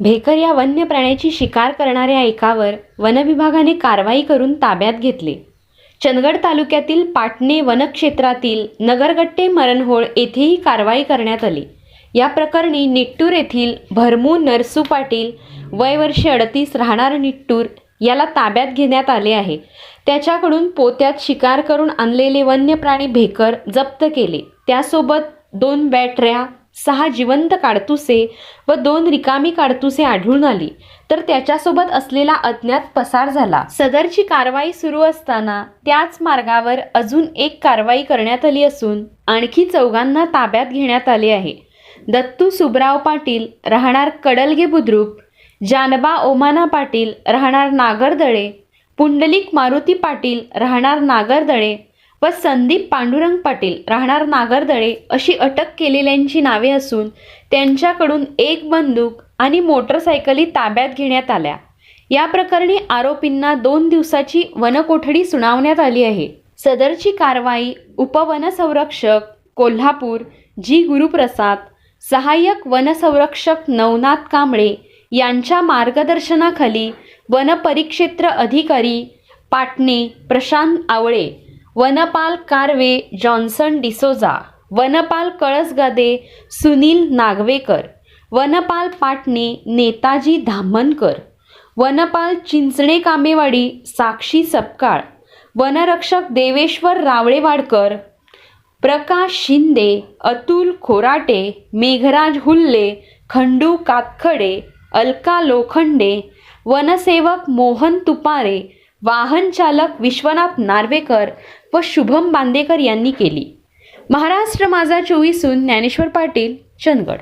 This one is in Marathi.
भेकर या वन्य प्राण्याची शिकार करणाऱ्या एकावर वनविभागाने कारवाई करून ताब्यात घेतले. चंदगड तालुक्यातील पाटणे वनक्षेत्रातील नगरगट्टे मरणहोळ येथेही कारवाई करण्यात आली. या प्रकरणी निट्टूर येथील भरमू नरसू पाटील वय वर्षे अडतीस राहणार निट्टूर याला ताब्यात घेण्यात आले आहे. त्याच्याकडून पोत्यात शिकार करून आणलेले वन्य प्राणी भेकर जप्त केले. त्यासोबत दोन बॅटऱ्या सहा जिवंत काडतुसे व दोन रिकामी काडतुसे आढळून आली. तर त्याच्यासोबत असलेला अज्ञात पसार झाला. सदरची कारवाई सुरू असताना त्याच मार्गावर अजून एक कारवाई करण्यात आली असून आणखी चौघांना ताब्यात घेण्यात आले आहे. दत्तू सुबराव पाटील राहणार कडलगे बुद्रुक जानबा ओमाना पाटील राहणार नागरदळे पुंडलिक मारुती पाटील राहणार नागरदळे व संदीप पांडुरंग पाटील राहणार नागरदळे अशी अटक केलेल्यांची नावे असून त्यांच्याकडून एक बंदूक आणि मोटरसायकली ताब्यात घेण्यात आल्या. या प्रकरणी आरोपींना दोन दिवसाची वनकोठडी सुनावण्यात आली आहे. सदरची कारवाई उपवनसंरक्षक कोल्हापूर जी. गुरुप्रसाद सहाय्यक वनसंरक्षक नवनाथ कांबळे यांच्या मार्गदर्शनाखाली वनपरिक्षेत्र अधिकारी पाटणे प्रशांत आवळे वनपाल कारवे जॉन्सन डिसोजा वनपाल कळसगादे सुनील नागवेकर वनपाल पाटणे नेताजी धामणकर वनपाल चिंचणे कामेवाडी साक्षी सपकाळ वनरक्षक देवेश्वर रावळेवाडकर प्रकाश शिंदे अतुल खोराटे मेघराज हुल्ले खंडू कातखडे अलका लोखंडे वनसेवक मोहन तुपारे वाहन चालक विश्वनाथ नार्वेकर व शुभम बांदेकर यांनी केली. महाराष्ट्र माझा चोवीसून ज्ञानेश्वर पाटील चंदगड.